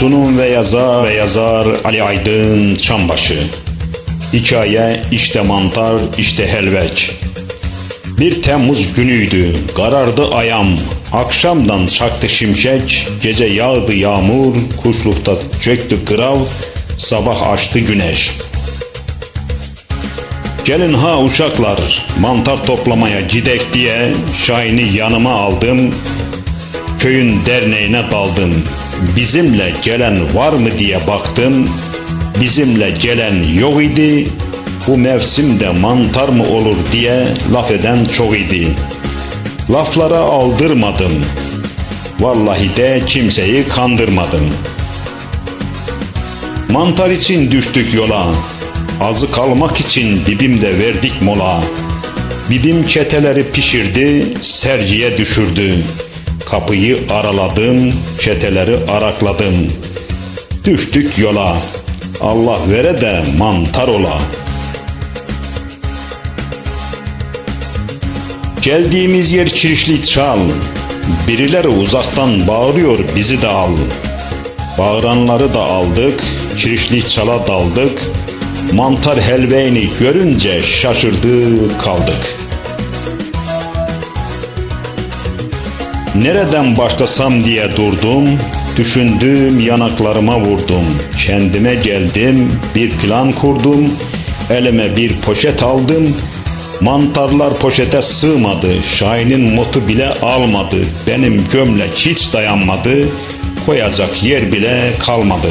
Sunum ve yazar ve yazar Ali Aydın Çambaşı. Hikaye işte mantar işte helveç. Bir Temmuz günüydü, karardı ayam. Akşamdan çaktı şimşek, gece yağdı yağmur, kuşlukta çöktü kırav, sabah açtı güneş. Gelin ha uşaklar, mantar toplamaya gidek diye Şahin'i yanıma aldım. Köyün derneğine daldım. Bizimle gelen var mı diye baktım. Bizimle gelen yok idi. Bu mevsimde mantar mı olur diye laf eden çok idi. Laflara aldırmadım. Vallahi de kimseyi kandırmadım. Mantar için düştük yola. Azı kalmak için dibimde verdik mola. Bibim çeteleri pişirdi, sergiye düşürdü. Kapıyı araladım, çeteleri arakladım. Düştük yola. Allah vere de mantar ola. Geldiğimiz yer kirişli çal. Birileri uzaktan bağırıyor bizi de al. Bağıranları da aldık, kirişli çala daldık. Mantar helveyni görünce şaşırdık kaldık. Nereden başlasam diye durdum, düşündüm yanaklarıma vurdum. Kendime geldim, bir plan kurdum, elime bir poşet aldım. Mantarlar poşete sığmadı, Şahin'in motu bile almadı. Benim gömlek hiç dayanmadı, koyacak yer bile kalmadı.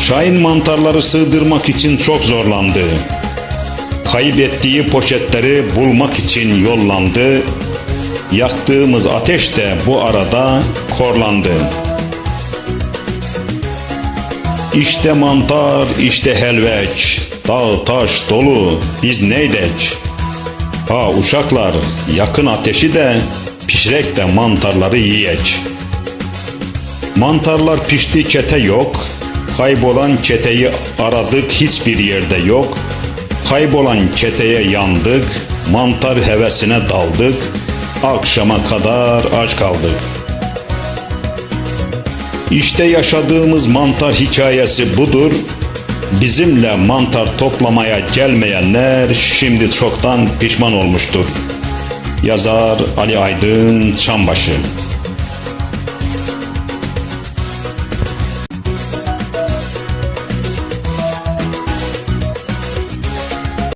Şahin mantarları sığdırmak için çok zorlandı. Kaybettiği poşetleri bulmak için yollandı. Yaktığımız ateş de bu arada korlandı. İşte mantar, işte helveç, dağ taş dolu, biz neydek? Ha uşaklar, yakın ateşi de, pişirek de mantarları yiyek. Mantarlar pişti çete yok, kaybolan çeteyi aradık hiçbir yerde yok. Kaybolan çeteye yandık, mantar hevesine daldık, akşama kadar aç kaldık. İşte yaşadığımız mantar hikayesi budur. Bizimle mantar toplamaya gelmeyenler şimdi çoktan pişman olmuştur. Yazar Ali Aydın Çambaşı